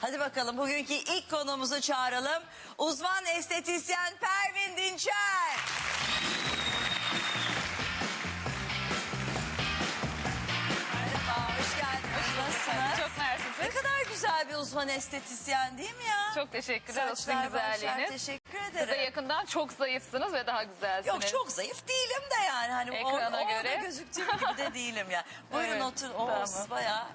Hadi bakalım bugünkü ilk konuğumuzu çağıralım. Uzman estetisyen Pervin Dinçer. Merhaba, hoş geldiniz. Nasılsınız? Çok mersi. Ne kadar güzel bir uzman estetisyen değil mi ya? Çok teşekkürler olsun Saçlar, başlar, güzelliğiniz. teşekkür Siz de ederim. yakından çok zayıfsınız ve daha güzelsiniz. Yok çok zayıf değilim de yani. Hani Ekrana or- orada göre. gözüktüğüm gibi de değilim ya. Buyurun Evet, oturun. Oo, tamam. bayağı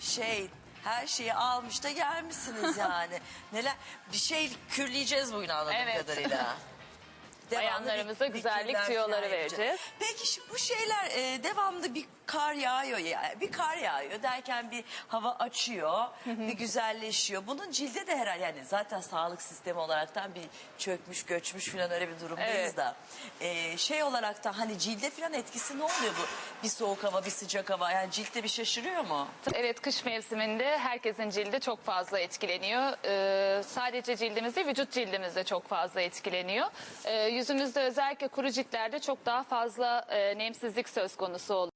şey her şeyi almış da gelmişsiniz yani. Neler bir şey kürleyeceğiz bugün anladığım Evet. kadarıyla. Devamlı Bayanlarımıza bir- bir güzellik kürler tüyoları falan yapacağız. vereceğiz. Peki şimdi bu şeyler e, devamlı bir kar yağıyor ya. Bir kar yağıyor derken bir hava açıyor, bir güzelleşiyor. Bunun cilde de herhalde yani zaten sağlık sistemi olaraktan bir çökmüş, göçmüş falan öyle bir durumdayız Evet. da. E, şey olarak da hani cilde falan etkisi ne oluyor bu? Bir soğuk hava, bir sıcak hava yani ciltte bir şaşırıyor mu? Evet kış mevsiminde herkesin cildi çok fazla etkileniyor. Ee, sadece cildimiz değil vücut cildimiz de çok fazla etkileniyor. Ee, yüzümüzde özellikle kuru ciltlerde çok daha fazla e, nemsizlik söz konusu oluyor.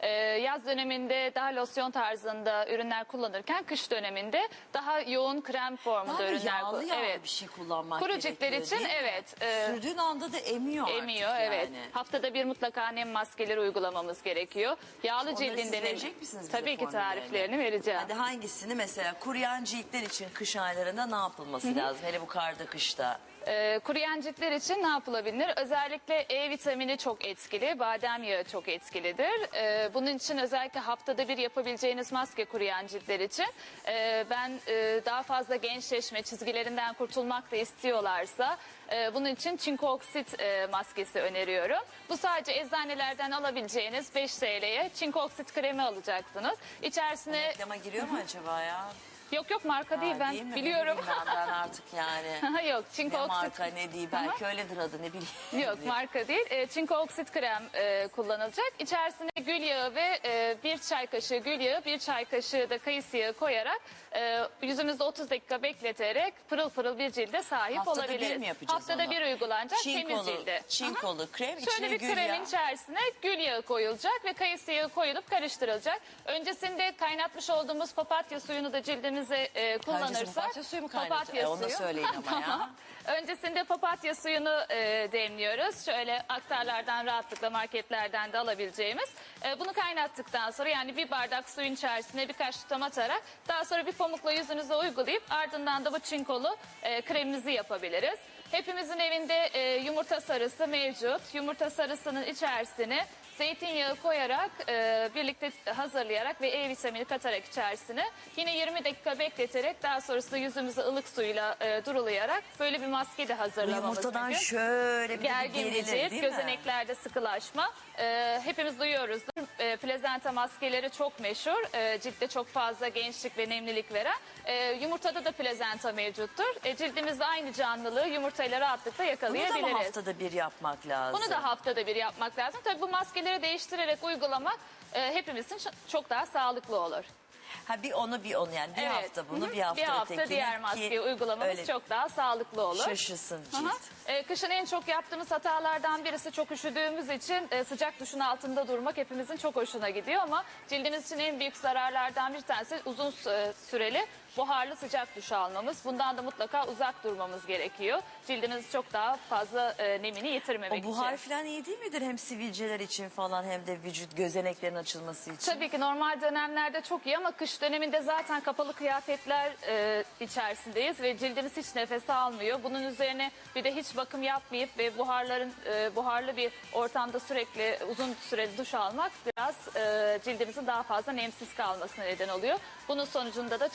Ee, yaz döneminde daha losyon tarzında ürünler kullanırken kış döneminde daha yoğun krem formunda Daha da ürünler yağlı yağlı Evet. bir şey kullanmak Kuru gerekiyor ciltler için değil mi? evet, e, Sürdüğün anda da emiyor artık Emiyor evet. yani. Haftada bir mutlaka nem maskeleri uygulamamız gerekiyor. Yağlı Onları siz cildinde verecek misiniz bize Tabii ki tariflerini vereceğim. Hadi hangisini mesela kuruyan ciltler için kış aylarında ne yapılması lazım? Hele bu karda kışta. Ee, kuruyan ciltler için ne yapılabilir? Özellikle E vitamini çok etkili, badem yağı çok etkilidir. Ee, bunun için özellikle haftada bir yapabileceğiniz maske kuruyan ciltler için. Ee, ben e, daha fazla gençleşme, çizgilerinden kurtulmak da istiyorlarsa e, bunun için çinko oksit e, maskesi öneriyorum. Bu sadece eczanelerden alabileceğiniz 5 TL'ye çinko oksit kremi alacaksınız. İçerisine Reklama giriyor mu acaba ya? Yok yok marka değil ben değil mi? biliyorum. Ben, artık yani. yok çinko ne oksit marka ne değil belki öyledir adı ne bileyim. Yok marka değil. E, çinko oksit krem e, kullanılacak. İçerisine gül yağı ve e, bir çay kaşığı gül yağı, bir çay kaşığı da kayısı yağı koyarak e, yüzümüzde 30 dakika bekleterek pırıl pırıl bir cilde sahip Haftada bir olabiliriz. mi yapacağız Haftada onu? bir uygulanacak temiz Çinkolu, cilde. çinkolu krem içine Şöyle bir gül kremin yağı. içerisine gül yağı koyulacak ve kayısı yağı koyulup karıştırılacak. Öncesinde kaynatmış olduğumuz papatya suyunu da cildimize e, kullanırsak. papatya suyu mu kaynatıyor? E, onu da söyleyin ama ya. Öncesinde papatya suyunu e, demliyoruz. Şöyle aktarlardan rahatlıkla marketlerden de alabileceğimiz. E, bunu kaynattıktan sonra yani bir bardak suyun içerisine birkaç tutam atarak daha sonra bir pamukla yüzünüze uygulayıp ardından da bu çinkolu e, kremimizi yapabiliriz. Hepimizin evinde e, yumurta sarısı mevcut. Yumurta sarısının içerisine zeytinyağı koyarak e, birlikte hazırlayarak ve E vitamini katarak içerisine yine 20 dakika bekleterek daha sonrasında yüzümüzü ılık suyla e, durulayarak böyle bir maske de hazırlamamız yumurtadan mümkün. şöyle bir Gergin gerilir cilt, değil mi? gözeneklerde sıkılaşma. Ee, hepimiz duyuyoruzdur. Ee, plazenta maskeleri çok meşhur. Ee, ciltte çok fazla gençlik ve nemlilik veren. Ee, yumurtada da plazenta mevcuttur. Ee, cildimizde aynı canlılığı yumurtayla rahatlıkla Bunu da yakalayabiliriz. mı haftada bir yapmak lazım? Bunu da haftada bir yapmak lazım. Tabii bu maskeleri değiştirerek uygulamak e, hepimiz için çok daha sağlıklı olur. Ha bir onu bir onu yani bir Evet. hafta bunu Hı hı. bir hafta bir hafta ötekini diğer ki maskeyi uygulamamız öyle çok daha sağlıklı olur. şaşırsın cilt. Ee, kışın en çok yaptığımız hatalardan birisi çok üşüdüğümüz için e, sıcak duşun altında durmak hepimizin çok hoşuna gidiyor ama cildimiz için en büyük zararlardan bir tanesi uzun sü- süreli buharlı sıcak duş almamız. Bundan da mutlaka uzak durmamız gerekiyor. Cildimiz çok daha fazla e, nemini yitirmemek O buhar için. falan iyi değil midir hem sivilceler için falan hem de vücut gözeneklerin açılması için? Tabii ki normal dönemlerde çok iyi ama kış döneminde zaten kapalı kıyafetler e, içerisindeyiz ve cildimiz hiç nefes almıyor. Bunun üzerine bir de hiç bakım yapmayıp ve buharların e, buharlı bir ortamda sürekli uzun süreli duş almak biraz e, cildimizin daha fazla nemsiz kalmasına neden oluyor. Bunun sonucunda da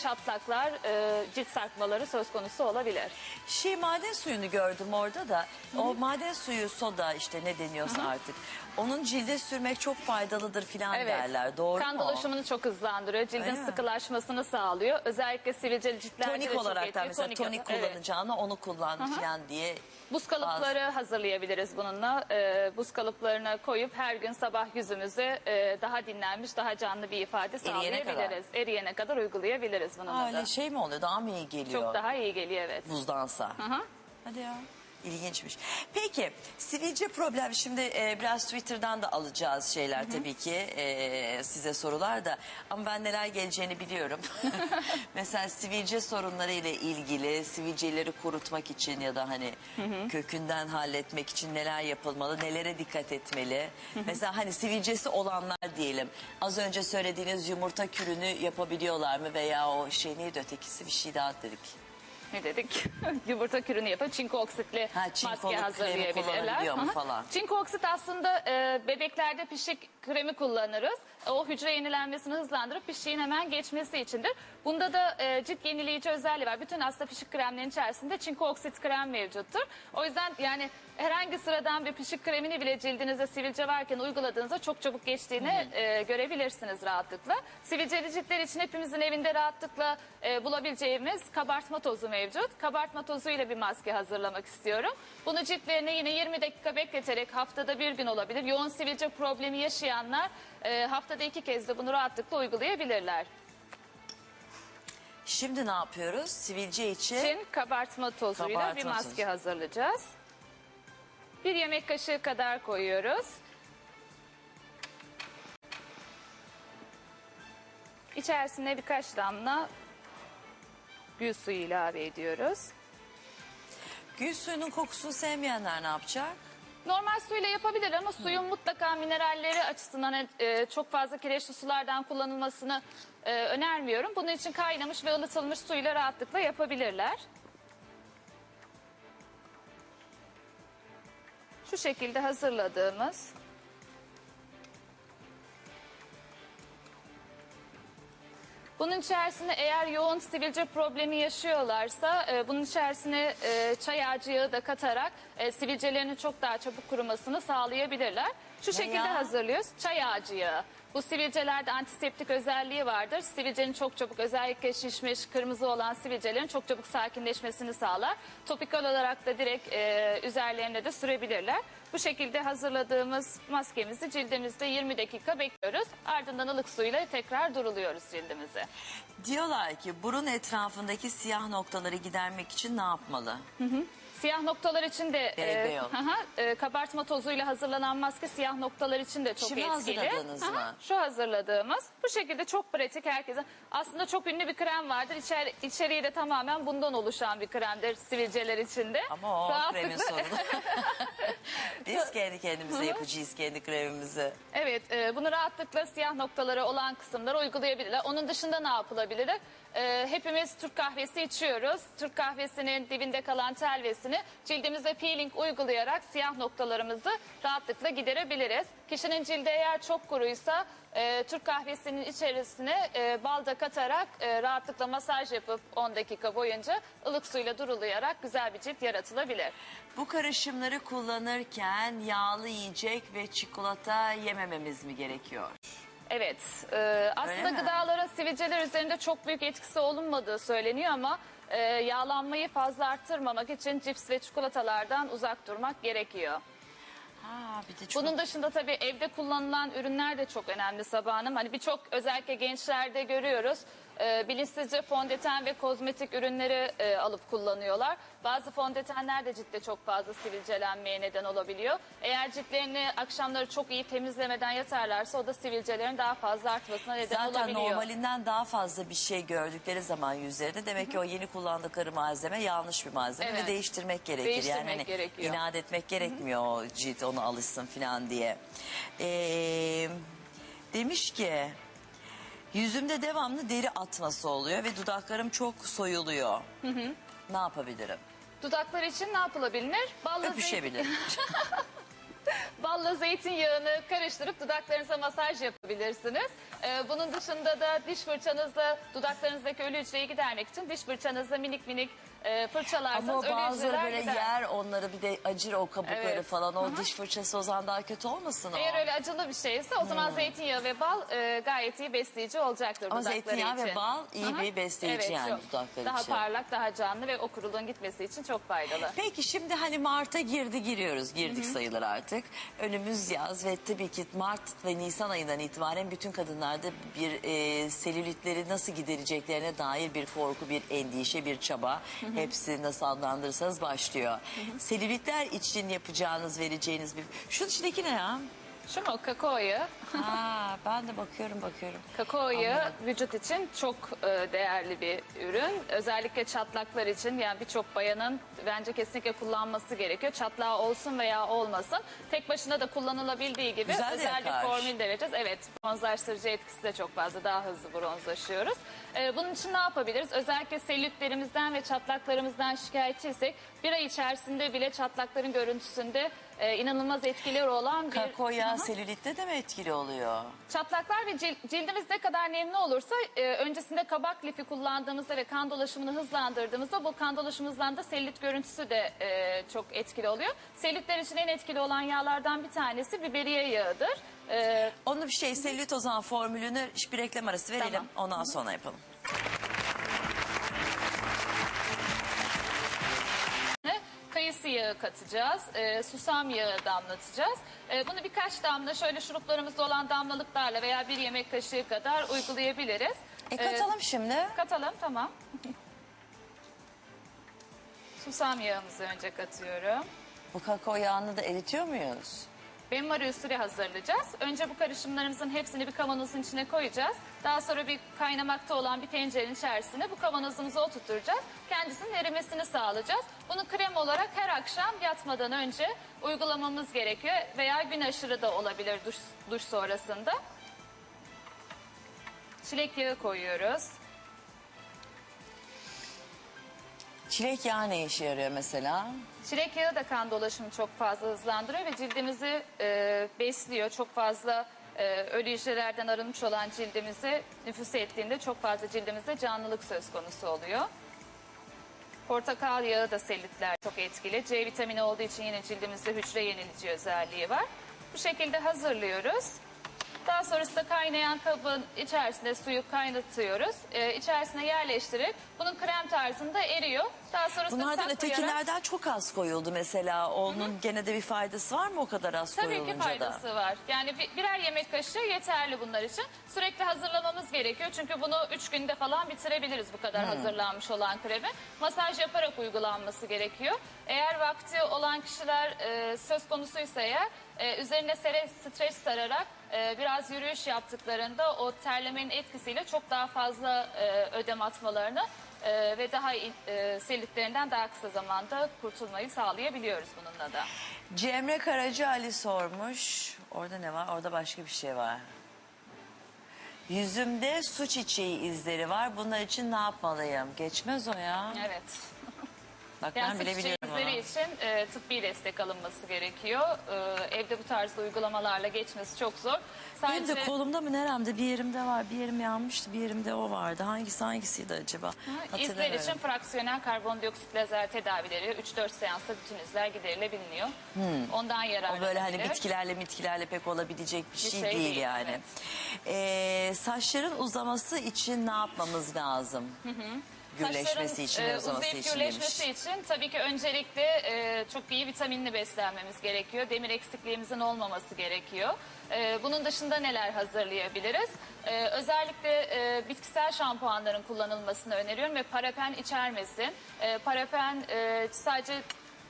çatlaklar, e, cilt sarkmaları söz konusu olabilir. Şey maden suyunu gördüm orada da. O maden suyu soda işte ne deniyorsa artık. Onun cilde sürmek çok faydalıdır filan derler. Doğru kan mu? dolaşımını çok hızlandırıyor. Öyle Cildin mi? sıkılaşmasını sağlıyor. Özellikle sivilceli ciltlerde de Tonik çok olarak da etkili. mesela Tonik- tonik evet. kullanacağına onu kullan filan diye. Buz kalıpları hazırlayabiliriz bununla. Ee, buz kalıplarına koyup her gün sabah yüzümüze e, daha dinlenmiş, daha canlı bir ifade Eriyene sağlayabiliriz. Eriyene kadar uygulayabiliriz bununla Öyle da. şey mi oluyor? Daha mı iyi geliyor? Çok daha iyi geliyor evet. Buzdansa. Hı hı. Hadi ya. İlginçmiş. Peki sivilce problem şimdi e, biraz Twitter'dan da alacağız şeyler tabii ki e, size sorular da ama ben neler geleceğini biliyorum. Mesela sivilce sorunları ile ilgili sivilceleri kurutmak için ya da hani kökünden halletmek için neler yapılmalı, nelere dikkat etmeli. Mesela hani sivilcesi olanlar diyelim az önce söylediğiniz yumurta kürünü yapabiliyorlar mı veya o şey neydi ötekisi bir şey daha dedik. Ne dedik? Yumurta kürünü yapıp çinko oksitli Ha, çinkoluk maske kremi hazırlayabilirler. kullanabiliyor mu falan? Çinko oksit aslında e, bebeklerde pişik kremi kullanırız. O hücre yenilenmesini hızlandırıp pişiğin hemen geçmesi içindir. Bunda da e, cilt yenileyici özelliği var. Bütün aslında pişik kremlerin içerisinde çinko oksit krem mevcuttur. O yüzden yani herhangi sıradan bir pişik kremini bile cildinizde sivilce varken uyguladığınızda çok çabuk geçtiğini e, görebilirsiniz rahatlıkla. Sivilceli ciltler için hepimizin evinde rahatlıkla e, bulabileceğimiz kabartma tozu mevcut. Kabartma tozuyla bir maske hazırlamak istiyorum. Bunu ciltlerine yine 20 dakika bekleterek haftada bir gün olabilir. Yoğun sivilce problemi yaşayanlar e, haftada iki kez de bunu rahatlıkla uygulayabilirler. Şimdi ne yapıyoruz? Sivilce için için kabartma tozuyla Kabartma bir maske tozu. hazırlayacağız. Bir yemek kaşığı kadar koyuyoruz. İçerisine birkaç damla gül suyu ilave ediyoruz. gül suyunun kokusunu sevmeyenler ne yapacak? Normal suyla yapabilir ama suyun mutlaka mineralleri açısından e, çok fazla kireçli sulardan kullanılmasını e, önermiyorum. Bunun için kaynamış ve ılıtılmış suyla rahatlıkla yapabilirler. Şu şekilde hazırladığımız Bunun içerisine eğer yoğun sivilce problemi yaşıyorlarsa e, bunun içerisine e, çay ağacı yağı da katarak e, sivilcelerinin çok daha çabuk kurumasını sağlayabilirler. Şu şekilde hazırlıyoruz. Çay ağacı yağı. Bu sivilcelerde antiseptik özelliği vardır. Sivilcenin çok çabuk özellikle şişmiş, kırmızı olan sivilcelerin çok çabuk sakinleşmesini sağlar. Topikal olarak da direkt e, üzerlerine de sürebilirler. Bu şekilde hazırladığımız maskemizi cildimizde 20 dakika bekliyoruz. Ardından ılık suyla tekrar duruluyoruz cildimizi. Diyorlar ki burun etrafındaki siyah noktaları gidermek için ne yapmalı? Siyah noktalar için de e, hı hı, e, kabartma tozuyla hazırlanan maske siyah noktalar için de çok Şimdi etkili. hazırladığınız hı, mı? Şu hazırladığımız. Bu şekilde çok pratik herkese. Aslında çok ünlü bir krem vardır. İçer, içeriği de tamamen bundan oluşan bir kremdir sivilceler içinde. Ama o kremin sorunu. Biz kendi kendimize yapacağız kendi kremimizi. Evet, e, bunu rahatlıkla siyah noktaları olan kısımlara uygulayabilirler. Onun dışında ne yapılabilir? E, hepimiz Türk kahvesi içiyoruz. Türk kahvesinin dibinde kalan telvesini cildimize peeling uygulayarak siyah noktalarımızı rahatlıkla giderebiliriz. Kişinin cildi eğer çok kuruysa e, Türk kahvesinin içerisine e, bal da katarak e, rahatlıkla masaj yapıp 10 dakika boyunca ılık suyla durulayarak güzel bir cilt yaratılabilir. Bu karışımları kullanırken yağlı yiyecek ve çikolata yemememiz mi gerekiyor? Evet, e, aslında mi? gıdalara sivilceler üzerinde çok büyük etkisi olunmadığı söyleniyor ama e, yağlanmayı fazla arttırmamak için cips ve çikolatalardan uzak durmak gerekiyor. Ha, bir de çok... Bunun dışında tabii evde kullanılan ürünler de çok önemli Sabah Hanım. Hani birçok özellikle gençlerde görüyoruz. E, bilinçsizce fondöten ve kozmetik ürünleri e, alıp kullanıyorlar. Bazı fondötenler de ciltte çok fazla sivilcelenmeye neden olabiliyor. Eğer ciltlerini akşamları çok iyi temizlemeden yatarlarsa o da sivilcelerin daha fazla artmasına neden Zaten olabiliyor. normalinden daha fazla bir şey gördükleri zaman yüzlerinde demek ki o yeni kullandıkları malzeme yanlış bir malzeme Evet. ve değiştirmek gerekir. Değiştirmek yani hani gerekiyor. inat etmek gerekmiyor o cilt onu alışsın falan diye. Ee, demiş ki yüzümde devamlı deri atması oluyor ve dudaklarım çok soyuluyor. Ne yapabilirim? Dudaklar için ne yapılabilir? Balla, Öpüşebilirim. balla zeytinyağını karıştırıp dudaklarınıza masaj yapabilirsiniz. Ee, bunun dışında da diş fırçanızla dudaklarınızdaki ölü hücreyi gidermek için diş fırçanızla minik minik e, fırçalarsanız Ama bazıları hücreler böyle gider. yer onları bir de acır o kabukları Evet. falan. O diş fırçası o zaman daha kötü olmasın o? Eğer öyle acılı bir şeyse o zaman zeytinyağı ve bal e, gayet iyi besleyici olacaktır Ama dudakları zeytinyağı ve için. bal iyi hı. bir besleyici yani çok. dudaklar Daha için. parlak, daha canlı ve o kuruluğun gitmesi için çok faydalı. Peki şimdi hani Mart'a girdi giriyoruz girdik sayılır artık. artık. Önümüz yaz ve tabii ki Mart ve Nisan ayından itibaren bütün kadınlarda bir e, selülitleri nasıl gidereceklerine dair bir korku, bir endişe, bir çaba. Hepsi nasıl adlandırırsanız başlıyor. Selülitler için yapacağınız, vereceğiniz bir... Şunun içindeki ne ya? Şu mu kakao yağı? Aa, ben de bakıyorum bakıyorum. Kakao yağı Anladım. vücut için çok e, değerli bir ürün. Özellikle çatlaklar için yani birçok bayanın bence kesinlikle kullanması gerekiyor. Çatlağı olsun veya olmasın. Tek başına da kullanılabildiği gibi Güzel de özel bir formül de vereceğiz. Evet bronzlaştırıcı etkisi de çok fazla. Daha hızlı bronzlaşıyoruz. E, bunun için ne yapabiliriz? Özellikle selülitlerimizden ve çatlaklarımızdan şikayetçiysek bir ay içerisinde bile çatlakların görüntüsünde e, inanılmaz etkileri olan bir... Kakao yağı selülitte de mi etkili oluyor? Çatlaklar ve cil- cildimiz ne kadar nemli olursa e, öncesinde kabak lifi kullandığımızda ve kan dolaşımını hızlandırdığımızda bu kan dolaşımımızdan da selülit görüntüsü de e, çok etkili oluyor. Selülitler için en etkili olan yağlardan bir tanesi biberiye yağıdır. E, Onu bir şey selülit o zaman formülünü bir reklam arası verelim. Tamam. Ondan sonra yapalım. Yağı katacağız, e, susam yağı damlatacağız. E, bunu birkaç damla şöyle şuruplarımızda olan damlalıklarla veya bir yemek kaşığı kadar uygulayabiliriz. E katalım şimdi. Katalım tamam. Susam yağımızı önce katıyorum. Bu kakao yağını da eritiyor muyuz? Benmari usulü hazırlayacağız. Önce bu karışımlarımızın hepsini bir kavanozun içine koyacağız. Daha sonra bir kaynamakta olan bir tencerenin içerisine bu kavanozumuzu oturtacağız. Kendisinin erimesini sağlayacağız. Bunu krem olarak her akşam yatmadan önce uygulamamız gerekiyor. Veya gün aşırı da olabilir duş, duş sonrasında. Çilek yağı koyuyoruz. Çilek yağı ne işe yarıyor mesela? Çilek yağı da kan dolaşımını çok fazla hızlandırıyor ve cildimizi e, besliyor. Çok fazla e, ölü hücrelerden arınmış olan cildimizi nüfus ettiğinde çok fazla cildimizde canlılık söz konusu oluyor. Portakal yağı da selülitler çok etkili. C vitamini olduğu için yine cildimizde hücre yenileyici özelliği var. Bu şekilde hazırlıyoruz. Daha sonrasında kaynayan kabın içerisinde suyu kaynatıyoruz. Ee, içerisine yerleştirip bunun krem tarzında eriyor. Daha sonrasında Bunlardan saklayarak- ötekilerden çok az koyuldu mesela. Onun gene de bir faydası var mı o kadar az Tabii ki koyulunca faydası da? var. Yani bir- birer yemek kaşığı yeterli bunlar için. Sürekli hazırlamamız gerekiyor. Çünkü bunu üç günde falan bitirebiliriz bu kadar hazırlanmış olan kremi. Masaj yaparak uygulanması gerekiyor. Eğer vakti olan kişiler e, söz konusuysa eğer e, üzerine sere, streç sararak e, biraz yürüyüş yaptıklarında o terlemenin etkisiyle çok daha fazla e, ödem atmalarını e, ve daha e, daha kısa zamanda kurtulmayı sağlayabiliyoruz bununla da. Cemre Karaca Ali sormuş. Orada ne var? Orada başka bir şey var. Yüzümde su çiçeği izleri var. Bunlar için ne yapmalıyım? Geçmez o ya. Evet. Bak Yani ben bile biliyorum onu. için e, tıbbi destek alınması gerekiyor. E, evde bu tarzda uygulamalarla geçmesi çok zor. Benim de kolumda mı neremde bir yerimde var. Bir yerim yanmıştı bir yerimde o vardı. Hangisi hangisiydi acaba? izler Hatırlamıyorum. için fraksiyonel karbondioksit lazer tedavileri 3-4 seansta bütün izler giderilebiliyor. Ondan Hmm. O yararlanabilir. böyle hani bitkilerle bitkilerle pek olabilecek bir şey, şey değil, değil, yani. evet. Ee, saçların uzaması için ne yapmamız lazım? Gürleşmesi için e, uzaması uzayıp için gürleşmesi demiş. için tabii ki öncelikle e, çok iyi vitaminli beslenmemiz gerekiyor. Demir eksikliğimizin olmaması gerekiyor. E, bunun dışında neler hazırlayabiliriz? E, özellikle e, bitkisel şampuanların kullanılmasını öneriyorum ve paraben içermesin. E, paraben e, sadece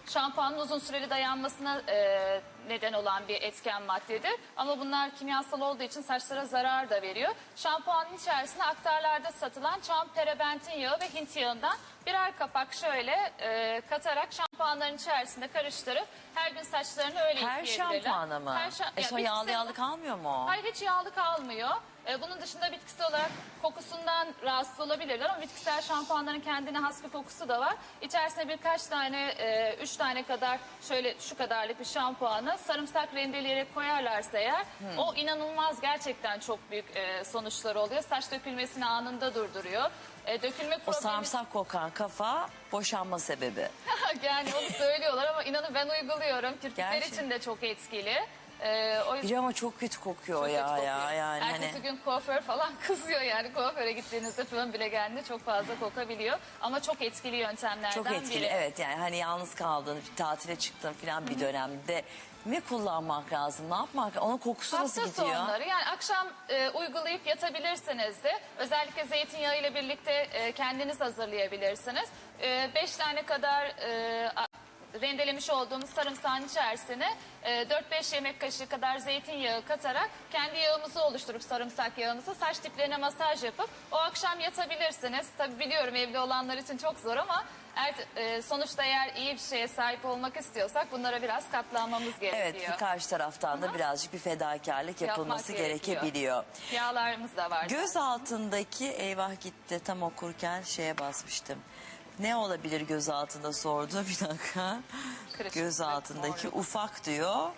şampuanın uzun süreli dayanmasına e, neden olan bir etken maddedir. Ama bunlar kimyasal olduğu için saçlara zarar da veriyor. Şampuanın içerisine aktarlarda satılan çam terebentin yağı ve hint yağından birer kapak şöyle e, katarak şampuanların içerisinde karıştırıp her gün saçlarını öyle Her yıkayabilirler. şampuana mı? Her şa- e ya sonra yağlı yağlı kalmıyor mu? Hayır hiç yağlı kalmıyor. Ee, bunun dışında bitkisel olarak kokusundan rahatsız olabilirler ama bitkisel şampuanların kendine has bir kokusu da var. İçerisine birkaç tane, e, üç tane kadar şöyle şu kadarlık bir şampuanı sarımsak rendeleyerek koyarlarsa eğer Hmm. o inanılmaz gerçekten çok büyük e, sonuçları oluyor. Saç dökülmesini anında durduruyor. E, dökülme O problemi... sarımsak kokan kafa boşanma sebebi. yani onu söylüyorlar ama inanın ben uyguluyorum. Kirpikler Gerçi. için de çok etkili. E, o yüzden Bir ama çok kötü kokuyor çok ya kötü ya kokuyor. yani Ertesi hani. gün kuaför falan kızıyor yani kuaföre gittiğinizde fırın bile geldiğinde çok fazla kokabiliyor. Ama çok etkili yöntemlerden Çok etkili biri. evet yani hani yalnız kaldığın bir tatile çıktığın falan bir dönemde mi kullanmak lazım ne yapmak onun kokusu nasıl Hafta gidiyor? sonları yani akşam e, uygulayıp yatabilirsiniz de özellikle zeytinyağı ile birlikte e, kendiniz hazırlayabilirsiniz. 5 tane kadar e, rendelemiş olduğumuz sarımsağın içerisine e, 4-5 yemek kaşığı kadar zeytinyağı katarak kendi yağımızı oluşturup sarımsak yağımızı saç diplerine masaj yapıp o akşam yatabilirsiniz. Tabi biliyorum evli olanlar için çok zor ama eğer, e, sonuçta eğer iyi bir şeye sahip olmak istiyorsak bunlara biraz katlanmamız gerekiyor. Evet karşı taraftan da birazcık bir fedakarlık yapılması Yapmak gerekebiliyor. Yağlarımız da var. Göz altındaki eyvah gitti tam okurken şeye basmıştım. Ne olabilir göz altında sordu bir dakika. Kırışıklık, Göz altındaki ufak diyor.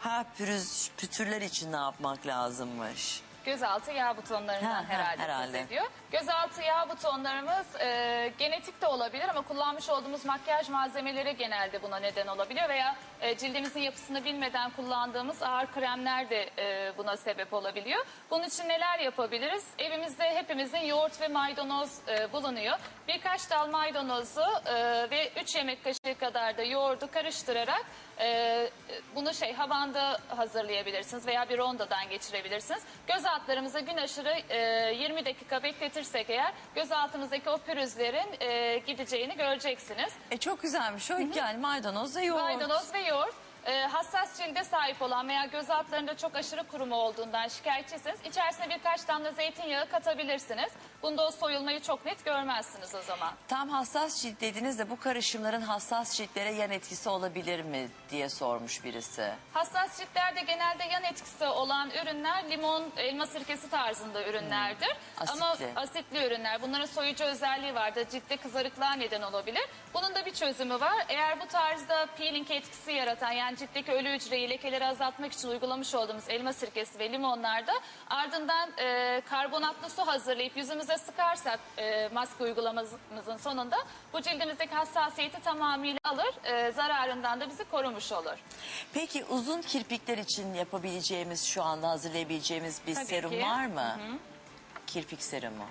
Ha pürüz pütürler için ne yapmak lazımmış? Gözaltı yağ butonlarından Ha, ha, herhalde, herhalde. söz ediyor. Gözaltı yağ butonlarımız e, genetik de olabilir ama kullanmış olduğumuz makyaj malzemeleri genelde buna neden olabiliyor veya e, cildimizin yapısını bilmeden kullandığımız ağır kremler de e, buna sebep olabiliyor. Bunun için neler yapabiliriz? Evimizde hepimizin yoğurt ve maydanoz e, bulunuyor. Birkaç dal maydanozu e, ve 3 yemek kaşığı kadar da yoğurdu karıştırarak e, bunu şey havanda hazırlayabilirsiniz veya bir rondodan geçirebilirsiniz. Göz altlarımıza gün aşırı e, 20 dakika bekletirsek eğer göz altımızdaki o pürüzlerin e, gideceğini göreceksiniz. E çok güzelmiş o yani maydanoz da yoğurt. Maydanoz ve yoğurt. E, hassas cilde sahip olan veya göz altlarında çok aşırı kuruma olduğundan şikayetçisiniz. İçerisine birkaç damla zeytinyağı katabilirsiniz. Bunda o soyulmayı çok net görmezsiniz o zaman. Tam hassas cilt dediniz de bu karışımların hassas ciltlere yan etkisi olabilir mi diye sormuş birisi. Hassas ciltlerde genelde yan etkisi olan ürünler limon, elma sirkesi tarzında ürünlerdir. Asitli. Ama asitli ürünler. Bunların soyucu özelliği vardır. Ciltte kızarıklığa neden olabilir. Bunun da bir çözümü var. Eğer bu tarzda peeling etkisi yaratan yani ciltteki ölü hücreyi lekeleri azaltmak için uygulamış olduğumuz elma sirkesi ve limonlarda ardından e, karbonatlı su hazırlayıp yüzümüze sıkarsak e, maske uygulamamızın sonunda bu cildimizdeki hassasiyeti tamamıyla alır. e, zararından da bizi korumuş olur. Peki uzun kirpikler için yapabileceğimiz şu anda hazırlayabileceğimiz bir Tabii serum ki. var mı? Kirpik serumu.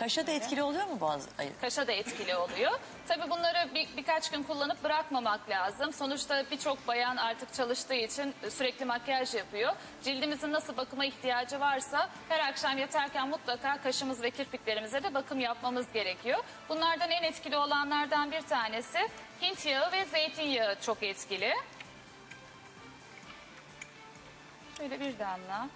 Kaşa da etkili oluyor mu bazı? Hayır. Kaşa da etkili oluyor. Tabii bunları bir, birkaç gün kullanıp bırakmamak lazım. Sonuçta birçok bayan artık çalıştığı için sürekli makyaj yapıyor. Cildimizin nasıl bakıma ihtiyacı varsa her akşam yatarken mutlaka kaşımız ve kirpiklerimize de bakım yapmamız gerekiyor. Bunlardan en etkili olanlardan bir tanesi Hint yağı ve zeytinyağı çok etkili. Şöyle bir damla.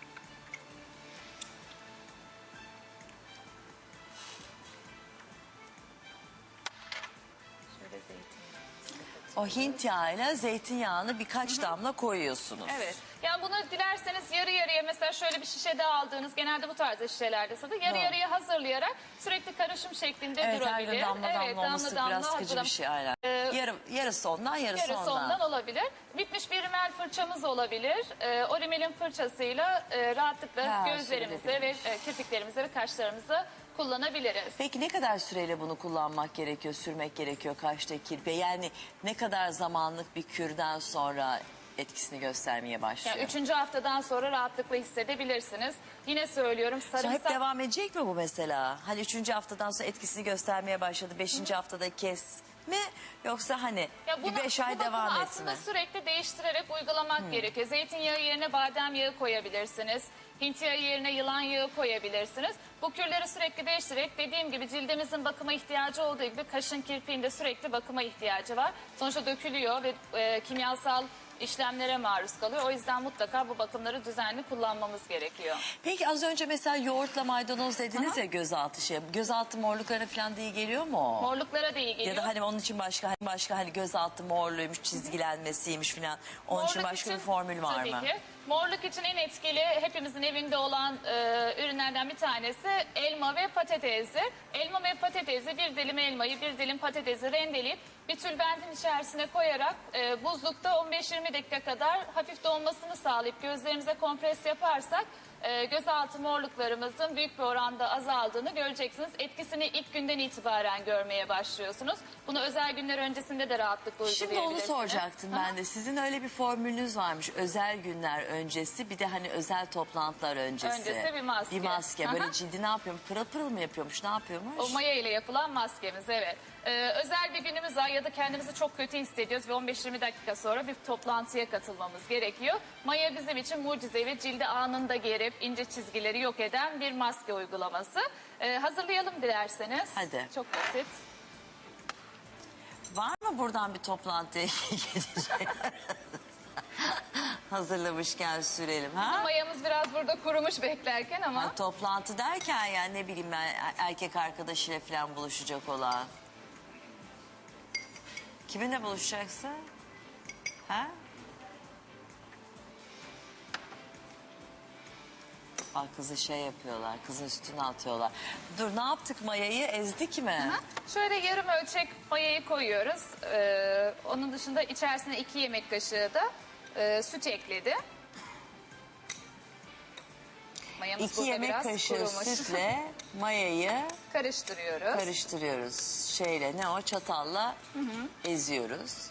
O Hint yağıyla zeytinyağını birkaç damla koyuyorsunuz. Evet. Yani bunu dilerseniz yarı yarıya mesela şöyle bir şişede aldığınız genelde bu tarzda şişelerde satılır. Yarı Doğru. yarıya hazırlayarak sürekli karışım şeklinde Evet her durabilir. gün damla damla olması biraz sıkıcı bir şey. Aynen. Ee, Yarım, yarısı ondan yarısı, Yarısı ondan. ondan olabilir. Bitmiş bir rimel fırçamız olabilir. Ee, o rimelin fırçasıyla e, rahatlıkla Ha, gözlerimize ve e, kirpiklerimize ve kaşlarımıza kullanabiliriz. Peki ne kadar süreyle bunu kullanmak gerekiyor, sürmek gerekiyor kaşta kirpiğe? Yani ne kadar zamanlık bir kürden sonra etkisini göstermeye başlıyor? Yani üçüncü haftadan sonra rahatlıkla hissedebilirsiniz. Yine söylüyorum Sonra hep sarımsak devam edecek mi bu mesela? Hani üçüncü haftadan sonra etkisini göstermeye başladı. Beşinci haftada kes mi? Yoksa hani Ya bunu, bir beş ay devam etsin aslında sürekli değiştirerek uygulamak gerekiyor. Zeytinyağı yerine badem yağı koyabilirsiniz. Hint yağı yerine yılan yağı koyabilirsiniz. Bu kürleri sürekli değiştirerek dediğim gibi cildimizin bakıma ihtiyacı olduğu gibi kaşın kirpiğinde sürekli bakıma ihtiyacı var. Sonuçta dökülüyor ve e, kimyasal işlemlere maruz kalıyor. O yüzden mutlaka bu bakımları düzenli kullanmamız gerekiyor. Peki az önce mesela yoğurtla maydanoz dediniz ya gözaltı şey. Gözaltı morluklara falan da iyi geliyor mu? o? Morluklara da iyi geliyor. Ya da hani onun için başka hani başka hani gözaltı morluymuş, çizgilenmesiymiş falan. Onun için Morluk başka bir formül var tabii mı? Ki. Morluk için en etkili hepimizin evinde olan e, ürünlerden bir tanesi elma ve patatesdir. Elma ve patatesi bir dilim elmayı bir dilim patatesi rendeleyip bir tülbentin içerisine koyarak e, buzlukta 15-20 dakika kadar hafif donmasını sağlayıp gözlerimize kompres yaparsak e, gözaltı morluklarımızın büyük bir oranda azaldığını göreceksiniz. Etkisini ilk günden itibaren görmeye başlıyorsunuz. Bunu özel günler öncesinde de rahatlıkla Şimdi uygulayabilirsiniz. onu soracaktım ben de. Sizin öyle bir formülünüz varmış. Özel günler öncesi bir de hani özel toplantılar öncesi. Öncesi bir maske. Bir maske. Böyle Aha. cildi ne yapıyor? Pırıl pırıl mı yapıyormuş? Ne yapıyormuş? O maya ile yapılan maskemiz evet. Ee, özel bir günümüz var ya da kendimizi çok kötü hissediyoruz ve 15-20 dakika sonra bir toplantıya katılmamız gerekiyor. Maya bizim için mucize ve cildi anında gerip ince çizgileri yok eden bir maske uygulaması. Ee, hazırlayalım dilerseniz. Hadi. Çok basit. Var mı buradan bir toplantıya gidecek? Hazırlamışken sürelim ha? Mayamız biraz burada kurumuş beklerken ama Ha, toplantı derken yani ne bileyim ben erkek arkadaşıyla falan buluşacak olan. Kiminle buluşacaksın? Ha? Bak kızı şey yapıyorlar, kızın üstüne atıyorlar. Dur ne yaptık mayayı ezdik mi? Ha, Şöyle yarım ölçek mayayı koyuyoruz. Ee, onun dışında içerisine 2 yemek kaşığı da e, süt ekledi. Mayamız İki burada yemek biraz kaşığı kurumuş. sütle mayayı karıştırıyoruz. karıştırıyoruz. Şeyle ne o çatalla eziyoruz.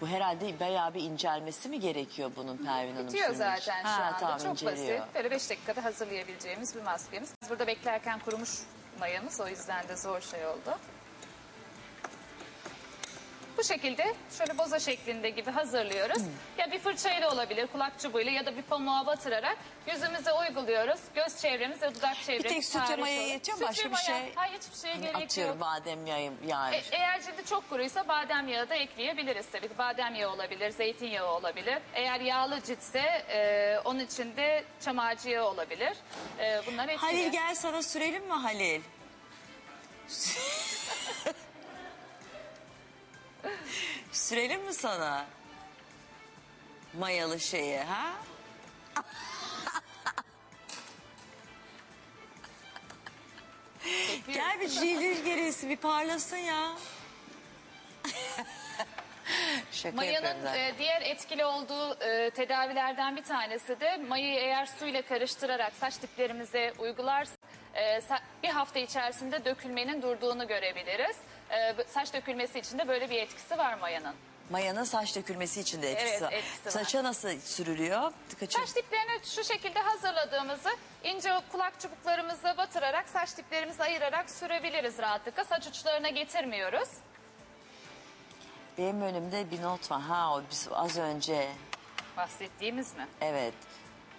Bu herhalde bayağı bir incelmesi mi gerekiyor bunun Pervin Hanım? Bitiyor zaten şu Ha, anda. tamam, Çok inceliyor. basit. Böyle 5 dakikada hazırlayabileceğimiz bir maskemiz. Biz Burada beklerken kurumuş mayamız o yüzden de zor şey oldu. Bu şekilde şöyle boza şeklinde gibi hazırlıyoruz. Hmm. Ya bir fırçayla olabilir, kulak çubuğuyla ya da bir pamuğa batırarak yüzümüze uyguluyoruz. Göz çevremiz ve dudak çevremiz. tek süt ve maya olur. yetiyor mu? Süt Başka ve bir maya. şey- Hayır hiçbir şeye gerek Atıyorum yok. badem yağı, yağı. E, eğer cildi çok kuruysa badem yağı da ekleyebiliriz tabii ki. Badem yağı olabilir, zeytinyağı olabilir. Eğer yağlı ciltse e, onun için de çam ağacı yağı olabilir. E, bunlar etkili. Halil gel sana sürelim mi Halil? sürelim mi sana? Mayalı şeyi ha? Gel bir cildin gerisi bir parlasın ya. Şaka Mayanın zaten. e, diğer etkili olduğu e, tedavilerden bir tanesi de mayayı eğer suyla karıştırarak saç diplerimize uygularsak e, sa- bir hafta içerisinde dökülmenin durduğunu görebiliriz. E, saç dökülmesi için de böyle bir etkisi var mayanın. Mayanın saç dökülmesi için de etkisi Evet, var. etkisi var. Saça nasıl sürülüyor? Kaçın. Saç diplerini şu şekilde hazırladığımızı ince kulak çubuklarımıza batırarak saç diplerimizi ayırarak sürebiliriz rahatlıkla. Saç uçlarına getirmiyoruz. Benim önümde bir not var. Ha o biz az önce Bahsettiğimiz mi? evet.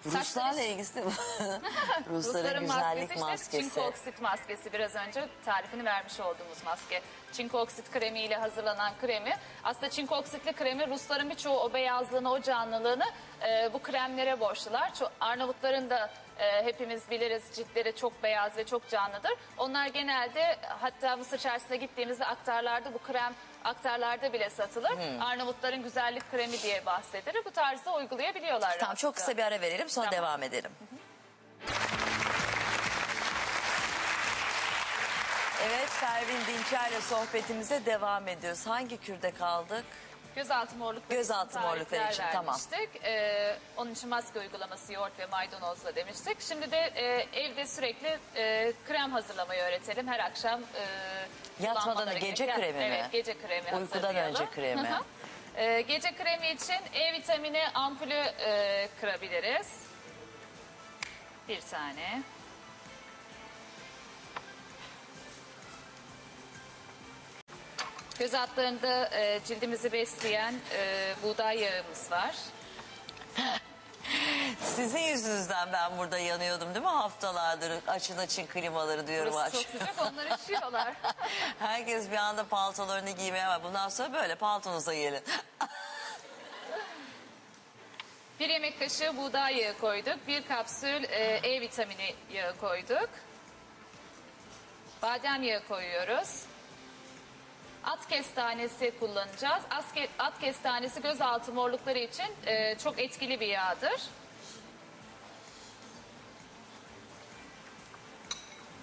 Saçları- Ruslarla ilgisi Rusların, Rusların güzellik maskesi, işte maskesi. çinko oksit maskesi biraz önce tarifini vermiş olduğumuz maske. Çinko oksit kremiyle hazırlanan kremi. Aslında çinko oksitli kremi Rusların birçoğu o beyazlığını, o canlılığını e, bu kremlere borçlular. Arnavutların da e, hepimiz biliriz ciltleri çok beyaz ve çok canlıdır. Onlar genelde hatta Mısır çarşısına gittiğimizde aktarlarda bu krem aktarlarda bile satılır. Hmm. Arnavutların güzellik kremi diye bahsedilir. Bu tarzda uygulayabiliyorlar. Tamam çok rahatlıkla. kısa bir ara verelim sonra Tamam. devam edelim. Evet Pervin Dinçer'le sohbetimize devam ediyoruz. Hangi kürde kaldık? Gözaltı morluk. Gözaltı morlukları için, tamam. Vermiştik. Ee, onun için maske uygulaması yoğurt ve maydanozla demiştik. Şimdi de e, evde sürekli e, krem hazırlamayı öğretelim. Her akşam e, Yatmadan kullanmaları gece gereken- kremi mi? Evet gece kremi Uykudan hazırlayalım. önce kremi. Hı hı. Ee, gece kremi için E vitamini ampulü e, kırabiliriz. Bir tane. Göz altlarında e, cildimizi besleyen e, buğday yağımız var. Sizin yüzünüzden ben burada yanıyordum değil mi haftalardır? Açın açın klimaları diyorum Burası aç. çok sıcak onlar üşüyorlar. Herkes bir anda paltolarını giymeye var. Bundan sonra böyle paltonuza gelin. bir yemek kaşığı buğday yağı koyduk. Bir kapsül e, E vitamini yağı koyduk. Badem yağı koyuyoruz. At kestanesi kullanacağız. Aske- At kestanesi gözaltı morlukları için e, çok etkili bir yağdır.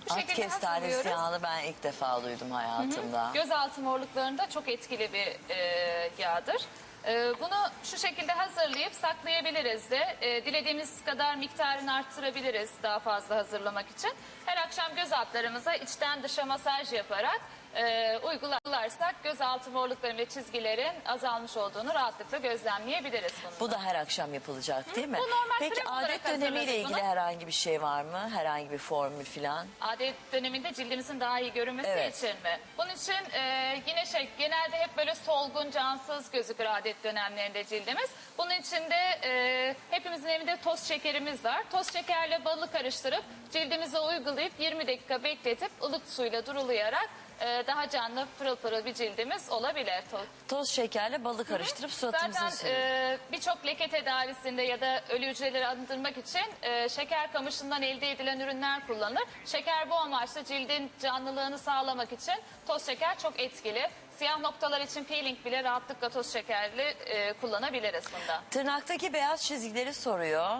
Bu At şekilde kestanesi hazırlıyoruz. yağını ben ilk defa duydum hayatımda. Gözaltı morluklarında çok etkili bir e, yağdır. E, bunu şu şekilde hazırlayıp saklayabiliriz de. E, dilediğimiz kadar miktarını arttırabiliriz daha fazla hazırlamak için. Her akşam göz altlarımıza içten dışa masaj yaparak e, uygularsak gözaltı morlukların ve çizgilerin azalmış olduğunu rahatlıkla gözlemleyebiliriz bunu. Bu da her akşam yapılacak değil mi? Bu normal Peki krem olarak adet dönemiyle hazırladık ilgili bunu. herhangi bir şey var mı? Herhangi bir formül falan? Adet döneminde cildimizin daha iyi görünmesi Evet. için mi? Bunun için e, yine şey genelde hep böyle solgun, cansız gözükür adet dönemlerinde cildimiz. Bunun için de e, hepimizin evinde toz şekerimiz var. Toz şekerle balı karıştırıp cildimize uygulayıp 20 dakika bekletip ılık suyla durulayarak e, daha canlı pırıl pırıl bir cildimiz olabilir. To- Toz şekerle balı karıştırıp suratımıza Zaten e, birçok leke tedavisinde ya da ölü hücreleri arındırmak için e, şeker kamışından elde edilen ürünler kullanılır. Şeker bu amaçla cildin canlılığını sağlamak için toz şeker çok etkili. Siyah noktalar için peeling bile rahatlıkla toz şekerli e, kullanabiliriz bunda. Tırnaktaki beyaz çizgileri soruyor.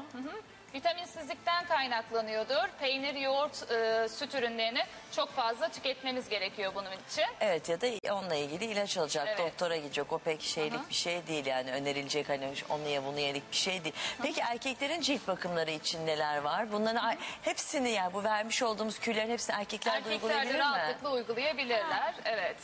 Vitaminsizlikten kaynaklanıyordur. Peynir, yoğurt, e, süt ürünlerini çok fazla tüketmemiz gerekiyor bunun için. Evet ya da onunla ilgili ilaç alacak, Evet. doktora gidecek. O pek şeylik bir şey değil yani önerilecek hani onu ye bunu yelik bir şey değil. Peki erkeklerin cilt bakımları için neler var? Bunların hepsini yani bu vermiş olduğumuz küllerin hepsini erkekler de Erkekler de uygulayabilir mi? rahatlıkla uygulayabilirler. Evet.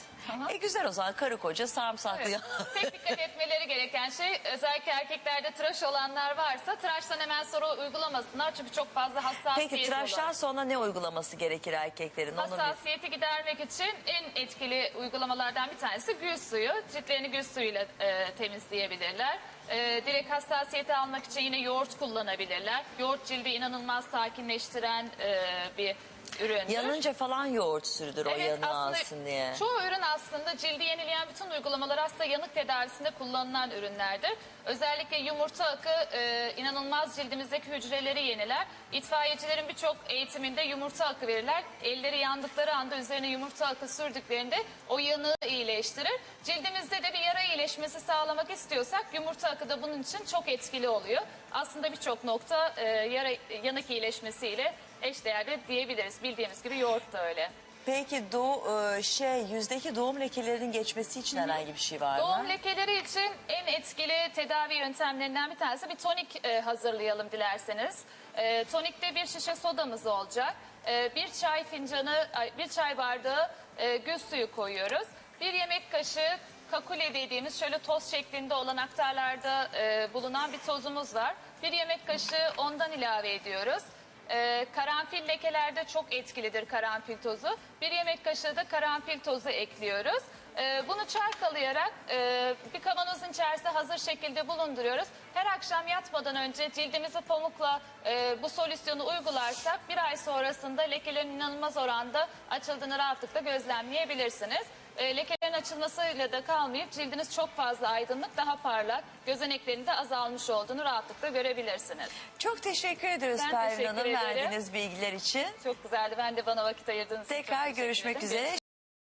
E güzel o zaman karı koca sarımsaklı. Evet. Tek dikkat etmeleri gereken şey özellikle erkeklerde tıraş olanlar varsa tıraştan hemen sonra uygulamasınlar çünkü çok fazla hassasiyet Peki tıraştan olur. sonra ne uygulaması gerekir erkeklerin? Onu Hassasiyeti gidermek için en etkili uygulamalardan bir tanesi gül suyu. Ciltlerini gül suyuyla e, temizleyebilirler. E, direkt hassasiyeti almak için yine yoğurt kullanabilirler. Yoğurt cildi inanılmaz sakinleştiren e, bir üründür. Yanınca falan yoğurt sürülür o Evet, yanı aslında alsın diye. Çoğu ürün aslında cildi yenileyen bütün uygulamalar aslında yanık tedavisinde kullanılan ürünlerdir. Özellikle yumurta akı e, inanılmaz cildimizdeki hücreleri yeniler. İtfaiyecilerin birçok eğitiminde yumurta akı verirler. Elleri yandıkları anda üzerine yumurta akı sürdüklerinde o yanığı iyileştirir. Cildimizde de bir yara iyileşmesi sağlamak istiyorsak yumurta akı da bunun için çok etkili oluyor. Aslında birçok nokta e, yara yanık iyileşmesiyle eşdeğerde diyebiliriz. Bildiğimiz gibi yoğurt da öyle. Peki doğu, e, şey yüzdeki doğum lekelerinin geçmesi için herhangi bir şey var Doğum mı? lekeleri için en etkili tedavi yöntemlerinden bir tanesi bir tonik e, hazırlayalım dilerseniz. E, tonikte bir şişe sodamız olacak. E, bir çay fincanı, ay, bir çay bardağı e, gül suyu koyuyoruz. Bir yemek kaşığı kakule dediğimiz şöyle toz şeklinde olan aktarlarda e, bulunan bir tozumuz var. Bir yemek kaşığı ondan ilave ediyoruz. Ee, karanfil lekelerde çok etkilidir karanfil tozu. Bir yemek kaşığı da karanfil tozu ekliyoruz. Ee, bunu çarkalayarak e, bir kavanozun içerisinde hazır şekilde bulunduruyoruz. Her akşam yatmadan önce cildimizi pamukla e, bu solüsyonu uygularsak bir ay sonrasında lekelerin inanılmaz oranda açıldığını rahatlıkla gözlemleyebilirsiniz. E, lekelerin açılmasıyla da kalmayıp cildiniz çok fazla aydınlık, daha parlak, gözeneklerinin de azalmış olduğunu rahatlıkla görebilirsiniz. Çok teşekkür ederiz Ben Pervin teşekkür Hanım ederim. verdiğiniz bilgiler için. Çok güzeldi. Ben de bana vakit ayırdığınız için çok Tekrar teşekkür görüşmek ederim. üzere.